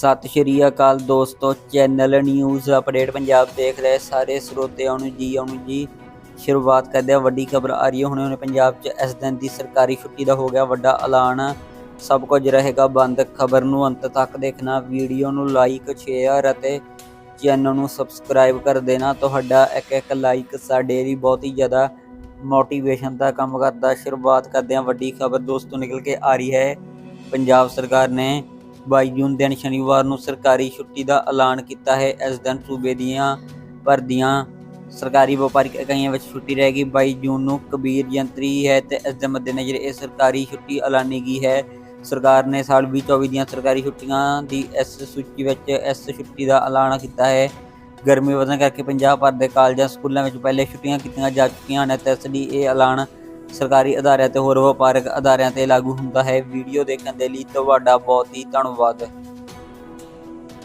ਸਤਿ ਸ਼੍ਰੀ ਅਕਾਲ ਦੋਸਤੋ, channel news update Punjab ਦੇਖ ਰਹੇ ਸਾਰੇ ਸਰੋਤਿਆਂ ਨੂੰ ਜੀ, ਆਉਣ ਜੀ। ਸ਼ੁਰੂਆਤ ਕਰਦੇ ਆ ਵੱਡੀ ਖਬਰ ਆ ਰਹੀ ਹੈ। ਹੁਣੇ ਹੁਣੇ ਪੰਜਾਬ 'ਚ ਇਸ ਦਿਨ ਦੀ ਸਰਕਾਰੀ ਛੁੱਟੀ ਦਾ ਹੋ ਗਿਆ ਵੱਡਾ ਐਲਾਨ। ਸਭ ਕੁਝ ਰਹੇਗਾ ਬੰਦ। ਖਬਰ ਨੂੰ ਅੰਤ ਤੱਕ ਦੇਖਣਾ, ਵੀਡੀਓ ਨੂੰ ਲਾਈਕ ਸ਼ੇਅਰ ਅਤੇ ਚੈਨਲ ਨੂੰ ਸਬਸਕ੍ਰਾਈਬ ਕਰ ਦੇਣਾ। ਤੁਹਾਡਾ ਇੱਕ ਇੱਕ ਲਾਈਕ ਸਾਡੇ ਲਈ ਬਹੁਤ ਹੀ ਜ਼ਿਆਦਾ ਮੋਟੀਵੇਸ਼ਨ ਦਾ ਕੰਮ ਕਰਦਾ। ਸ਼ੁਰੂਆਤ ਕਰਦੇ ਹਾਂ, ਵੱਡੀ ਖਬਰ ਦੋਸਤੋ ਨਿਕਲ ਕੇ ਆ ਰਹੀ ਹੈ। ਪੰਜਾਬ ਸਰਕਾਰ ਨੇ 22 ਜੂਨ ਦਿਨ ਸ਼ਨੀਵਾਰ ਨੂੰ ਸਰਕਾਰੀ ਛੁੱਟੀ ਦਾ ਐਲਾਨ ਕੀਤਾ ਹੈ। ਇਸ ਦਿਨ ਸੂਬੇ ਦੀਆਂ ਭਰ ਦੀਆਂ ਸਰਕਾਰੀ ਵਪਾਰਿਕ ਇਕਾਈਆਂ ਵਿੱਚ ਛੁੱਟੀ ਰਹੇਗੀ 22 ਜੂਨ ਨੂੰ ਕਬੀਰ ਜੰਤਰੀ ਹੈ ਤੇ ਇਸ ਦੇ ਮੱਦੇਨਜ਼ਰ ਇਹ ਸਰਕਾਰੀ ਛੁੱਟੀ ਐਲਾਨੀ ਗਈ ਹੈ। ਸਰਕਾਰ ਨੇ ਸਾਲ 2024 ਦੀਆਂ ਸਰਕਾਰੀ ਛੁੱਟੀਆਂ ਦੀ ਇਸ ਸੂਚੀ ਵਿੱਚ ਇਸ ਛੁੱਟੀ ਦਾ ਐਲਾਨ ਕੀਤਾ ਹੈ। ਗਰਮੀ ਵਧਣ ਕਰਕੇ ਪੰਜਾਬ ਭਰ ਦੇ ਕਾਲਜਾਂ, ਸਕੂਲਾਂ ਵਿੱਚ ਪਹਿਲੇ ਛੁੱਟੀਆਂ ਕੀਤੀਆਂ ਜਾ ਚੁੱਕੀਆਂ ਹਨ ਤੇ ਇਸ ਲਈ ਇਹ ਐਲਾਨ ਸਰਕਾਰੀ ਅਦਾਰਿਆਂ ਤੇ ਹੋਰ ਵਪਾਰਕ ਅਦਾਰਿਆਂ ਤੇ ਲਾਗੂ ਹੁੰਦਾ ਹੈ। ਵੀਡੀਓ ਦੇਖਣ ਦੇ ਲਈ ਤੁਹਾਡਾ ਬਹੁਤ ਹੀ ਧੰਨਵਾਦ।